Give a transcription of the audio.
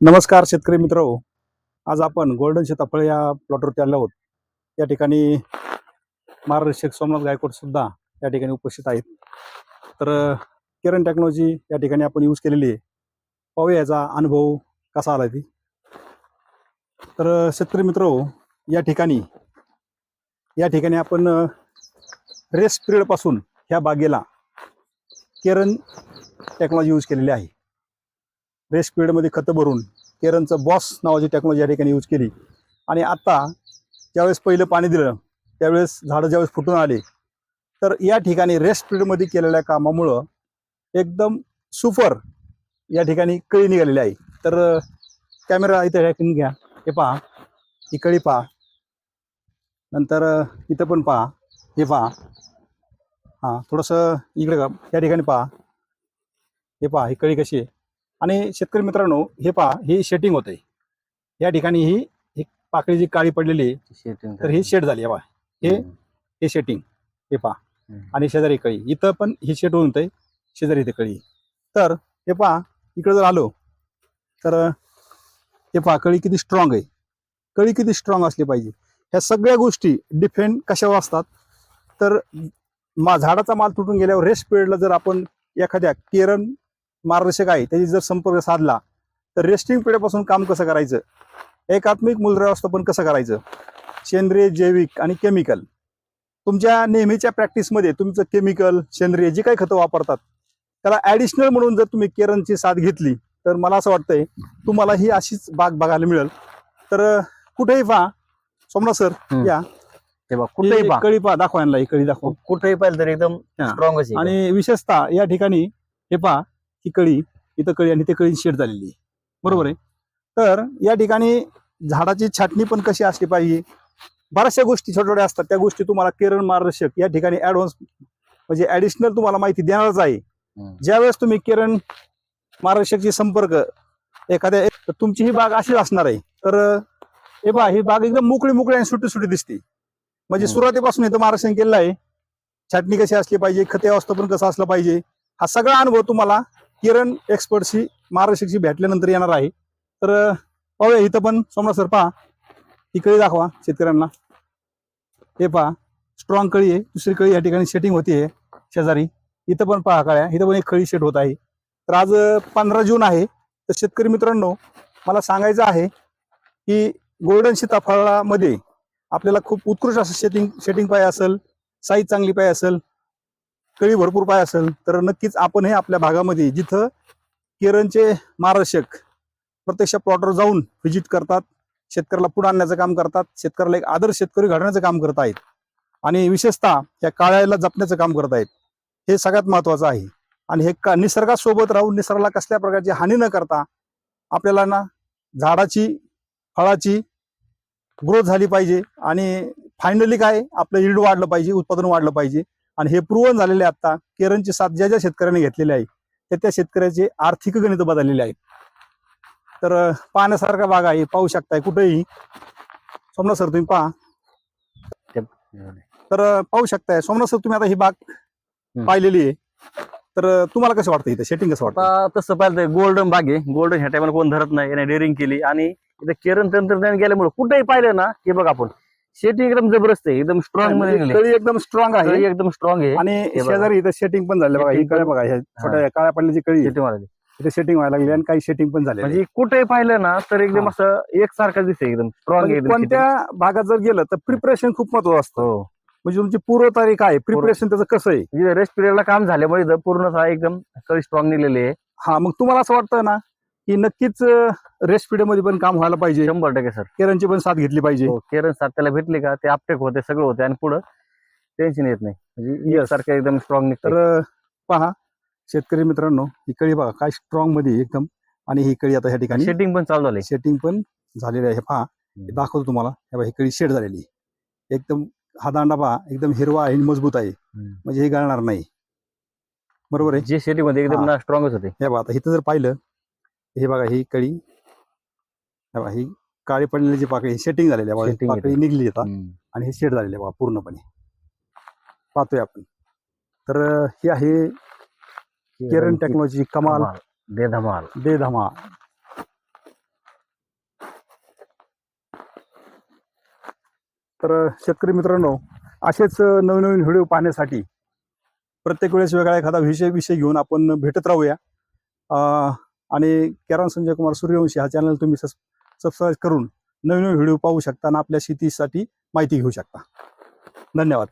नमस्कार शेतकरी मित्र. आज आपण गोल्डन सीताफळ या प्लॉटवरती आलो आहोत. या ठिकाणी मार्गदर्शक सोमनाथ गायकवाड सुद्धा या ठिकाणी उपस्थित आहेत. तर किरण टेक्नॉलॉजी या ठिकाणी आपण यूज केलेली आहे. पाहूया याचा अनुभव कसा आला ती. तर शेतकरी मित्र या ठिकाणी या ठिकाणी आपण रेस्ट पिरियडपासून ह्या बागेला किरण टेक्नॉलॉजी यूज केलेली आहे. रेस्ट पिरियडमध्ये खतं भरून केरनचं बॉस नावाची टेक्नॉलॉजी या ठिकाणी यूज केली. आणि आता ज्यावेळेस पहिलं पाणी दिलं त्यावेळेस झाडं ज्यावेळेस फुटून आले तर या ठिकाणी रेस्ट पिरियडमध्ये केलेल्या कामामुळं एकदम सुपर या ठिकाणी कळी निघालेली आहे. तर कॅमेरा इथं ह्याकडून घ्या. हे पहा. ही कळी पहा. नंतर इथं पण पहा. हे पहा. हां थोडंसं इकडे का या ठिकाणी पहा. हे पहा ही कळी कशी आहे? आणि शेतकरी मित्रांनो हे पहा ही शेटिंग होते या ठिकाणी ही ही पाकळी जी काळी पडलेली आहे तर ही शेड झाली आहे पहा. हे हे शेटिंग हे पहा. आणि शेजारी कळी. इथं पण ही शेट होऊन होते शेजारी इथे कळी. तर हे पहा इकडे जर आलो तर हे पहा कळी किती स्ट्रॉंग आहे. कळी किती स्ट्रॉंग असली पाहिजे. ह्या सगळ्या गोष्टी डिफेंड कशावर असतात? तर मा झाडाचा माल तुटून गेल्यावर रेस्ट पिरियडला जर आपण एखाद्या केरन मार्गदर्शक आहे. त्याची जर संपर्क साधला तर रेस्टिंग पिरियडपासून काम कसं करायचं? एकात्मिक मूलव्यवस्थापन कसं करायचं? सेंद्रिय जैविक आणि केमिकल तुमच्या नेहमीच्या प्रॅक्टिसमध्ये तुमचं केमिकल सेंद्रिय जे काही खतं वापरतात त्याला ॲडिशनल म्हणून जर तुम्ही केरनची साथ घेतली तर मला असं वाटतंय तुम्हाला ही अशीच बाग बघायला मिळेल. तर कुठेही पहा. सोमनाथ सर. या. कुठेही पहा. कळी पहा दाखवा यांना ही कळी दाखवा. कुठेही पाहिलं तर एकदम. स्ट्रॉंगच आहे. आणि विशेषतः या ठिकाणी हे पहा ही कळी इथं कळी आणि ते कळी शेड झालेली आहे. बरोबर आहे? तर या ठिकाणी झाडाची छाटणी पण कशी असली पाहिजे? बऱ्याचशा गोष्टी छोट्या छोट्या असतात. त्या गोष्टी तुम्हाला केरळ मार्गदर्शक या ठिकाणी ऍडव्हान्स म्हणजे ऍडिशनल तुम्हाला माहिती देणारच आहे. ज्यावेळेस तुम्ही किरण मार्गदर्शकची संपर्क एखाद्या तुमची ही बाग अशीच असणार आहे. तर हे पहा ही बाग एकदम मोकळी मोकळी आणि सुटी सुटी दिसते. म्हणजे. सुरुवातीपासून इथं मार्गदर्शन केलेलं आहे. छाटणी कशी असली पाहिजे? खते व्यवस्थापन कसं असलं पाहिजे? हा सगळा अनुभव तुम्हाला किरण एक्सपर्टशी मार्गदर्शकशी भेटल्यानंतर येणार आहे. तर पाहूया इथं पण सोमनाथ सर पहा. ही कळी दाखवा शेतकऱ्यांना. हे पहा स्ट्रॉंग कळी आहे. दुसरी कळी या ठिकाणी सेटिंग होती आहे शेजारी. इथं पण पहा कळ्या इथं पण एक कळी सेट होत आहे. तर आज पंधरा जून आहे. तर शेतकरी मित्रांनो मला सांगायचं आहे की गोल्डन सीताफळामध्ये आपल्याला खूप उत्कृष्ट असं शेटिंग शेटिंग पाय असेल साईज चांगली पाय असेल कळी भरपूर पाय असेल तर नक्कीच आपण हे आपल्या भागामध्ये जिथं केरनचे मार्गदर्शक प्रत्यक्ष प्लॉटवर जाऊन व्हिजिट करतात शेतकऱ्याला पुढे आणण्याचं काम करतात शेतकऱ्याला एक आदर्श शेतकरी घडण्याचं काम करत आहेत आणि विशेषतः या काळ्याला जपण्याचं काम करत आहेत हे सगळ्यात महत्वाचं आहे. आणि हे का निसर्गासोबत राहून निसर्गाला कसल्या प्रकारची हानी न करता आपल्याला ना झाडाची फळाची ग्रोथ झाली पाहिजे आणि फायनली काय आपलं इल्ड वाढलं पाहिजे उत्पादन वाढलं पाहिजे. आणि हे प्रूव्हन झालेले आता केरनची साथ ज्या ज्या शेतकऱ्यांनी घेतलेली आहे त्या त्या शेतकऱ्याचे आर्थिक गणित बदललेले आहेत. तर पाहण्यासारखा भाग आहे पाहू शकताय कुठेही. सोमनाथ सर तुम्ही पहा. तर पाहू शकताय सोमनाथ सर तुम्ही आता ही बाग पाहिलेली आहे. तर तुम्हाला कसं वाटतं इथं? सेटिंग कसं वाटतं? तसं पाहिलं गोल्डन बाग आहे. गोल्डन ह्या टायमाला कोण धरत नाही याने डेअरिंग केली. आणि इथं केरन तंत्रज्ञान गेल्यामुळे कुठेही पाहिलं ना की बघ आपण. शेती एकदम जबरदस्त आहे. एकदम स्ट्रॉंगमध्ये निघाली. कळी एकदम स्ट्रॉंग आहे. एकदम स्ट्रॉंग आहे. आणि हे बघा. शेजारी इथं सेटिंग पण झालं बघा. ही Setting कळ्या पण- बघा ह्या छोट्या काळ्या पडल्याची कळी. आहे. शेती मारायची. इथे सेटिंग व्हायला लागली आणि काही सेटिंग पण झाले म्हणजे कुठेही पाहिलं ना तर एकदम असं एकसारखं दिसते एकदम. स्ट्रॉंग आहे एकदम शेती. कोणत्या भागात जर गेलं तर प्रिपरेशन खूप महत्वाचं असतं. हो. म्हणजे तुमची पूर्व तारीख आहे. प्रिपरेशन त्याचं कसं आहे? म्हणजे रेस्ट पिरियडला काम झाल्यामुळे इथं पूर्ण एकदम कळी स्ट्रॉंग निघलेली आहे. हा मग तुम्हाला असं वाटतं ना की नक्कीच रेस्टमध्ये पण काम व्हायला पाहिजे. शंभर टक्के सर. केरनची पण साथ घेतली पाहिजे. हो केरन साथ त्याला भेटली का? ते अपटेक होते सगळं होते आणि पुढं टेन्शन येत नाही. म्हणजे. सारखं एकदम स्ट्रॉंग निघतं तर पहा शेतकरी मित्रांनो ही कळी बघा काय स्ट्रॉंगमध्ये एकदम. आणि ही कळी आता ह्या ठिकाणी शेटिंग पण चालू झाली. सेटिंग पण झालेली आहे. पहा हे दाखवतो तुम्हाला. हे बघा, ही कळी शेड झालेली. आहे. एकदम हा दांडा पहा एकदम हिरवा आहे आणि मजबूत आहे. म्हणजे हे गळणार नाही. बरोबर आहे? जे शेती मध्ये एकदम हा. ना स्ट्रॉंगच होते. हे बघा आता इथं जर पाहिलं हे बघा ही कळी. ही काळी पडलेली जी पाकळी शेटिंग झालेली आहे बाबा पाकळी निघली आता. आणि हे शेड झालेले आहे बघा पूर्णपणे. पाहतोय आपण. तर हे आहे केरन टेक्नॉलॉजी कमाल. धमाल. बेधमाल. दे तर शेतकरी मित्रांनो असेच नवीन नवीन व्हिडिओ पाहण्यासाठी प्रत्येक वेळेस वेगळा एखादा विषय विषय घेऊन आपण भेटत राहूया. आणि किरण संजय कुमार सूर्यवंशी हा चॅनल तुम्ही सबस्क्राईब करून नवीन नवीन व्हिडिओ पाहू शकता आणि आपल्या शेतीसाठी माहिती घेऊ शकता. धन्यवाद.